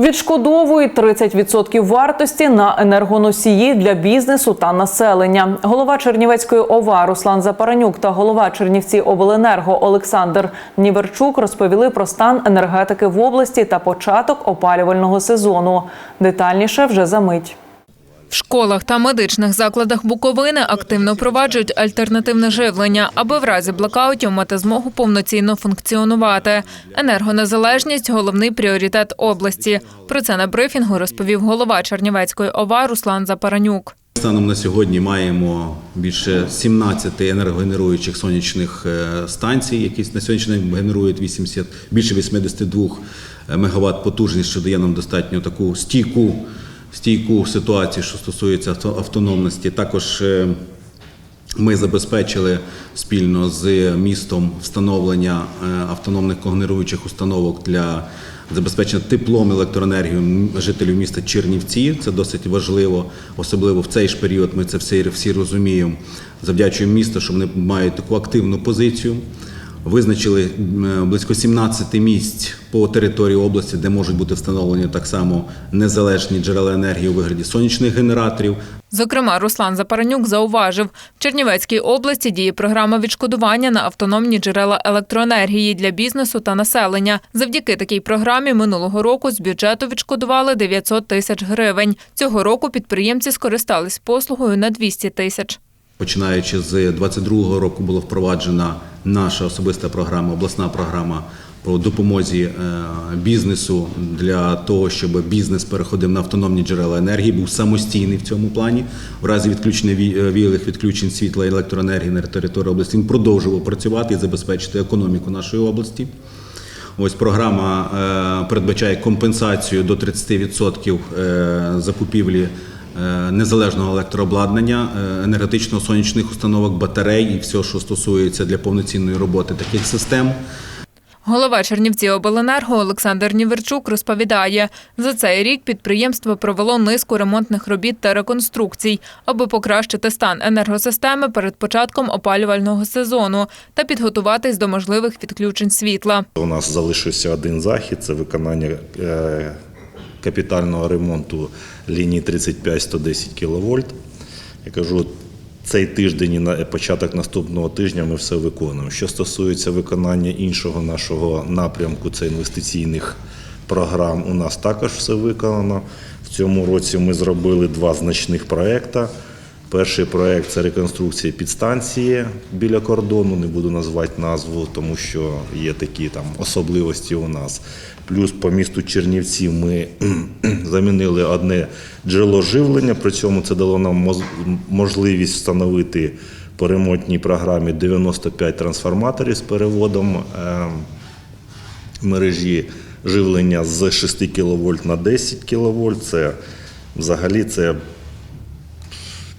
Відшкодовують 30% вартості на енергоносії для бізнесу та населення. Голова Чернівецької ОВА Руслан Запаранюк та голова Чернівці Обленерго Олександр Ніверчук розповіли про стан енергетики в області та початок опалювального сезону. Детальніше вже за мить. В школах та медичних закладах Буковини активно впроваджують альтернативне живлення, аби в разі блокаутів мати змогу повноцінно функціонувати. Енергонезалежність головний пріоритет області. Про це на брифінгу розповів голова Чернівецької ОВА Руслан Запаранюк. Станом на сьогодні маємо більше 17 енергогенеруючих сонячних е, станцій, які на сьогоднішній генерують 80, більше 82 МВт потужність, що дає нам достатньо таку стійку, стійку ситуацію, що стосується автономності. Також е, ми забезпечили спільно з містом встановлення е, автономних когенеруючих установок для забезпечення теплом електроенергією жителів міста Чернівці. Це досить важливо, особливо в цей ж період. Ми це всі, всі розуміємо. Завдячуємо місту, що вони мають таку активну позицію. Визначили близько 17 місць по території області, де можуть бути встановлені так само незалежні джерела енергії у вигляді сонячних генераторів, Зокрема, Руслан Запаранюк зауважив, в Чернівецькій області діє програма відшкодування на автономні джерела електроенергії для бізнесу та населення. Завдяки такій програмі минулого року з бюджету відшкодували 900 тисяч гривень. Цього року підприємці скористались послугою на 200 тисяч. Починаючи з 22-го року була впроваджена наша особиста програма, обласна програма по допомозі е, бізнесу для того, щоб бізнес переходив на автономні джерела енергії, був самостійний в цьому плані. В разі відключення ві- е, віялих відключень світла і електроенергії на території області він продовжував працювати і забезпечити економіку нашої області. Ось програма е, передбачає компенсацію до 30% е, закупівлі незалежного електрообладнання, е, енергетично-сонячних установок, батарей і все, що стосується для повноцінної роботи таких систем. Голова Чернівці обленерго Олександр Ніверчук розповідає, за цей рік підприємство провело низку ремонтних робіт та реконструкцій, аби покращити стан енергосистеми перед початком опалювального сезону та підготуватись до можливих відключень світла. У нас залишився один захід це виконання е, капітального ремонту лінії 35-110 кВт. Я кажу, цей тиждень і на початок наступного тижня ми все виконуємо. Що стосується виконання іншого нашого напрямку, це інвестиційних програм, у нас також все виконано. В цьому році ми зробили два значних проекти. Перший проект це реконструкція підстанції біля кордону. Не буду назвати назву, тому що є такі там особливості у нас. Плюс по місту Чернівці ми замінили одне джерело живлення. При цьому це дало нам можливість встановити по ремонтній програмі 95 трансформаторів з переводом ем, мережі живлення з 6 кВт на 10 кВт. Це взагалі це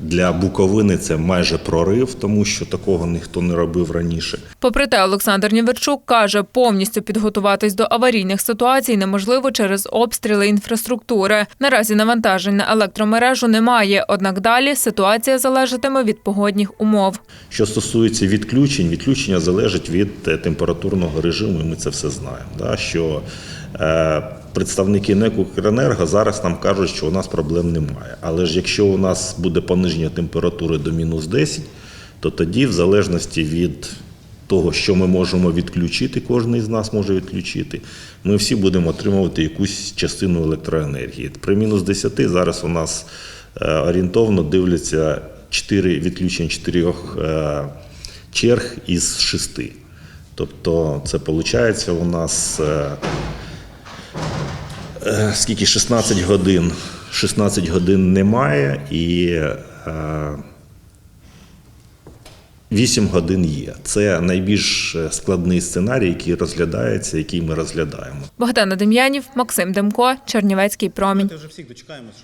для Буковини це майже прорив, тому що такого ніхто не робив раніше. Попри те, Олександр Ніверчук каже, повністю підготуватись до аварійних ситуацій неможливо через обстріли інфраструктури. Наразі навантажень на електромережу немає, однак далі ситуація залежатиме від погодних умов. Що стосується відключень, відключення залежить від е, температурного режиму, і ми це все знаємо. Да? Що е, представники НЕК «Укренерго» зараз нам кажуть, що у нас проблем немає. Але ж якщо у нас буде пониження температури до мінус 10, то тоді, в залежності від того, що ми можемо відключити, кожен із нас може відключити, ми всі будемо отримувати якусь частину електроенергії. При мінус 10 зараз у нас е, орієнтовно дивляться 4 відключення 4 е, черг із 6. Тобто це виходить у нас е, скільки 16 годин. 16 годин немає і е, 8 годин є. Це найбільш е, складний сценарій, який розглядається, який ми розглядаємо. Богдана Дем'янів, Максим Демко, Чернівецький промінь. Вже всіх дочекаємося.